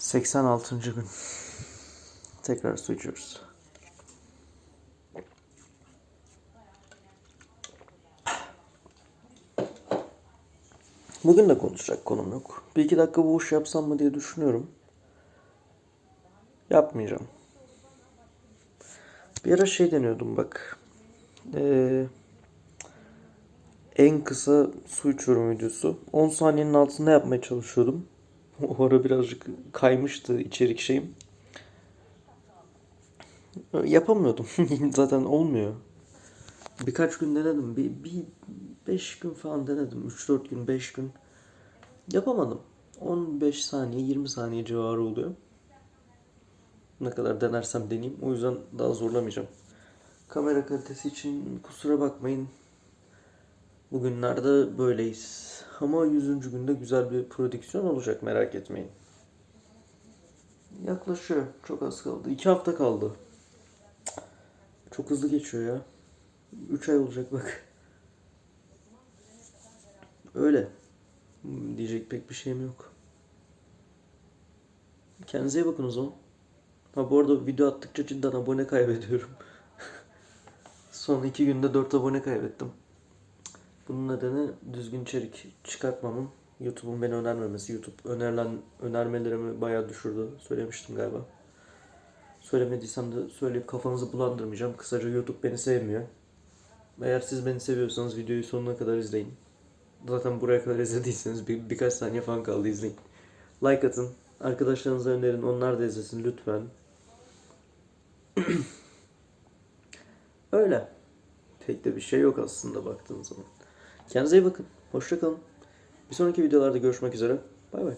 86. gün. Tekrar su içiyoruz. Bugün de konuşacak konum yok. Bir iki dakika iş yapsam mı diye düşünüyorum. Yapmayacağım. Bir ara şey deniyordum bak. Ee, en kısa su içiyorum videosu. 10 saniyenin altında yapmaya çalışıyordum. O ara birazcık kaymıştı içerik şeyim. Yapamıyordum. Zaten olmuyor. Birkaç gün denedim. Bir, bir 5 gün falan denedim. 3-4 gün, 5 gün. Yapamadım. 15 saniye, 20 saniye civarı oluyor. Ne kadar denersem deneyeyim. O yüzden daha zorlamayacağım. Kamera kalitesi için kusura bakmayın. Bugünlerde böyleyiz. Ama 100. günde güzel bir prodüksiyon olacak merak etmeyin. Yaklaşıyor. Çok az kaldı. 2 hafta kaldı. Çok hızlı geçiyor ya. 3 ay olacak bak. Öyle. Diyecek pek bir şeyim yok. Kendinize iyi bakın o zaman. Ha bu arada video attıkça cidden abone kaybediyorum. Son iki günde 4 abone kaybettim. Bunun nedeni düzgün içerik çıkartmamın, YouTube'un beni önermemesi. YouTube önerilen önermelerimi bayağı düşürdü. Söylemiştim galiba. Söylemediysem de söyleyip kafanızı bulandırmayacağım. Kısaca YouTube beni sevmiyor. Eğer siz beni seviyorsanız videoyu sonuna kadar izleyin. Zaten buraya kadar izlediyseniz bir, birkaç saniye falan kaldı izleyin. Like atın. Arkadaşlarınıza önerin. Onlar da izlesin lütfen. Öyle. Pek de bir şey yok aslında baktığın zaman. Kendinize iyi bakın. Hoşça kalın. Bir sonraki videolarda görüşmek üzere. Bay bay.